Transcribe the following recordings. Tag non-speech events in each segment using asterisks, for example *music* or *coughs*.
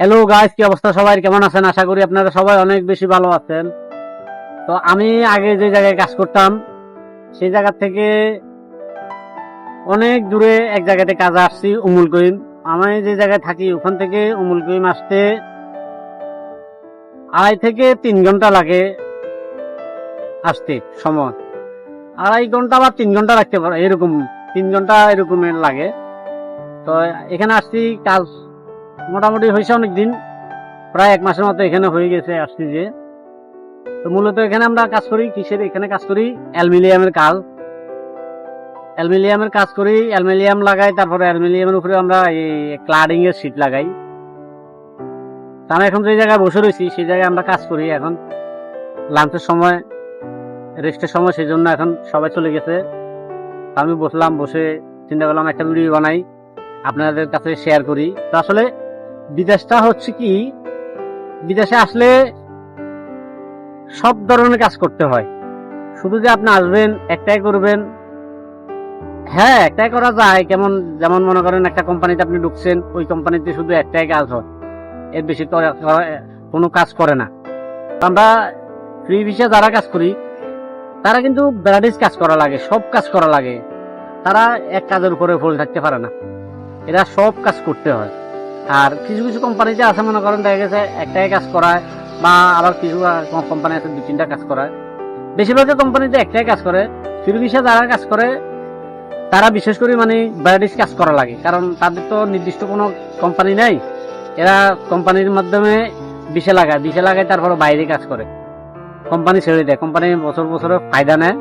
Hello guys কি অবস্থা সবাই? কেমন আছেন? আশা করি আপনারা সবাই অনেক বেশি ভালো আছেন। তো আমি আগে যে জায়গায় কাজ করতাম, সেই জায়গা থেকে অনেক দূরে এক জায়গাতে কাজে আসছি, উমুল করিম। আমি যে জায়গায় থাকি, ওখান থেকে উমুল করিম আসতে আড়াই থেকে তিন ঘণ্টা লাগে আসতে, সময়। আড়াই ঘণ্টা বা তিন ঘণ্টা রাখতে পারে, এরকম, তিন ঘণ্টা এরকমের লাগে। তো এখানে আসছি, কাজ মোটামুটি হয়েছে অনেকদিন। প্রায় এক মাসের মতো এখানে হয়ে গেছে আসছি যে। তো মূলত এখানে আমরা কাজ করি, কিসের এখানে কাজ করি? অ্যালমিলিয়ামের কাজ। অ্যালমিলিয়ামের কাজ করি, অ্যালমিলিয়াম লাগাই, তারপরে অ্যালমিলিয়ামের উপরে আমরা এই ক্লাডিং এর শীট লাগাই। আমি এখন যে জায়গায় বসে রয়েছি, সেই জায়গায় আমরা কাজ করি এখন। লাঞ্চের সময় রেস্টের সময় সেই জন্য এখন সবাই চলে গেছে। আমি বসলাম, বসে চিন্তা করলাম একটা ভিডিও বানাই, আপনাদের কাছে শেয়ার করি। তো আসলে বিদেশটা হচ্ছে কি, বিদেশে আসলে সব ধরনের কাজ করতে হয়। শুধু যে আপনি আসবেন, একটাই করবেন হ্যাঁ একটাই করা যায়। কেমন, যেমন মনে করেন একটা কোম্পানিতে আপনি ঢুকছেন, ওই কোম্পানিতে শুধু একটাই কাজ হয়। এর বেশি তো কোনো কাজ করে না। আমরা ফ্রি ভিসা যারা কাজ করি, তারা কিন্তু ভ্যারাইটিস কাজ করা লাগে, সব কাজ করা লাগে। তারা এক কাজের উপরে ফুল থাকতে পারে না। এরা সব কাজ করতে হয়। আর কিছু কিছু কোম্পানিতে আছে, মনে করেন, দেখা গেছে একটাই কাজ করায় বা আবার কিছু কোম্পানি আছে দু তিনটা কাজ করায়। বেশিরভাগ কোম্পানিতে একটাই কাজ করে। ফিরবিসা যারা কাজ করে, তারা বিশেষ করে মানে ভ্যারাইটিস কাজ করা লাগে। কারণ তাদের তো নির্দিষ্ট কোনো কোম্পানি নেই। এরা কোম্পানির মাধ্যমে বিষে লাগায়। বিষে লাগায় তারপরে বাইরে কাজ করে। কোম্পানি ছেড়ে দেয়। কোম্পানি বছর বছরে ফায়দা নেয়।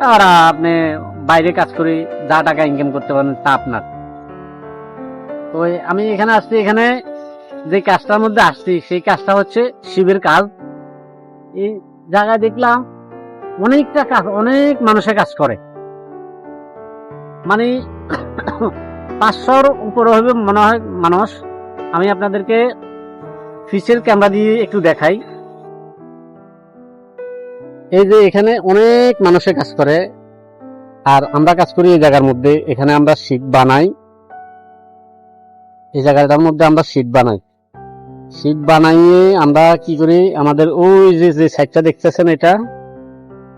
আর আপনি বাইরে কাজ করে যা টাকা ইনকাম করতে পারেন, তা আপনার। এই আমি এখানে আসছি, এখানে যে কাজটার মধ্যে আসছি, সেই কাজটা হচ্ছে শিবের কাজ। এই জায়গায় দেখলাম অনেকটা কাজ, অনেক মানুষের কাজ করে। মানে *coughs* পাঁচশোর উপরে হবে মনে হয় মানুষ। আমি আপনাদেরকে ফিসের ক্যামেরা দিয়ে একটু দেখাই। এই যে এখানে অনেক মানুষের কাজ করে, আর আমরা কাজ করি এই জায়গার মধ্যে। এখানে আমরা শিট বানাই। এই জায়গাটার মধ্যে আমরা শীট বানাই। শীট বানাইয়ে আমরা কি করি? আমাদের ওই যে যে সাইডটা দেখতেছেন এটা?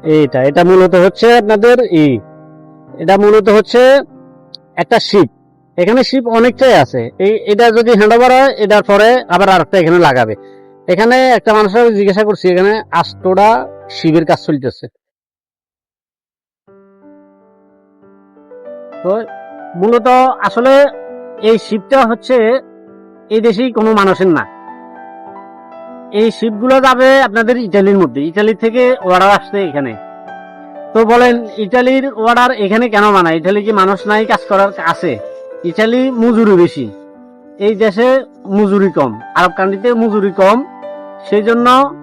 এইটা। এটা মূলত হচ্ছে আপনাদের ই। এটা মূলত হচ্ছে একটা শিপ। এখানে শিপ অনেকটাই আছে। এই, এটা যদি হ্যান্ডওভার হয়, এটার পরে আবার আরেকটা এখানে লাগাবে। এখানে একটা মানুষের জিজ্ঞাসা করছি, এখানে আষ্টটা শিবের কাজ চলতেছে। তো মূলত আসলে এই শিপটা হচ্ছে এই দেশেই কোনো মানুষের না। এই শিপগুলো যাবে আপনাদের ইটালির মধ্যে। ইটালি থেকে অর্ডার আসছে এখানে। তো বলেন, ইটালির অর্ডার এখানে কেন মানায় ইটালি কি মানুষ নাই কাজ করার আছে? ইটালি মজুরি বেশি। এই দেশে মজুরি কম। আরব কান্ট্রিতে মজুরি কম। সেই জন্য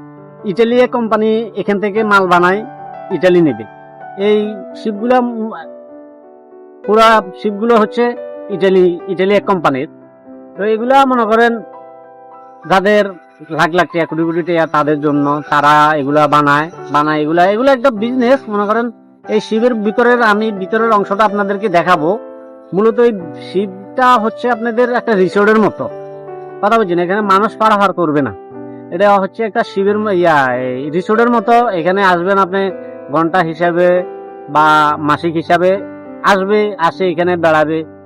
ইটালি কোম্পানি এখান থেকে মাল বানায়, ইটালি নেবে। এই শিপগুলা পুরা শিপগুলো হচ্ছে ইটালি ইটালি এক কোম্পানির তো এগুলা মনে করেন, যাদের লাখ লাখ টাকা, কোটি কোটি টাকা তাদের জন্য তারা এগুলা বানায় বানায় এগুলা। এগুলো একটা বিজনেস মনে করেন, এই শিবের ভিতরের, আমি ভিতরের অংশটা আপনাদেরকে দেখাবো। মূলত এই শিবটা হচ্ছে আপনাদের একটা রিসোর্টের মতো। কথা বলছেন এখানে মানুষ পারাপার করবে না। এটা হচ্ছে একটা শিবের ইয়া রিসোর্টের মতো। এখানে আসবেন আপনি ঘণ্টা হিসাবে বা মাসিক হিসাবে। আসবে, আসে, এখানে বেড়াবে।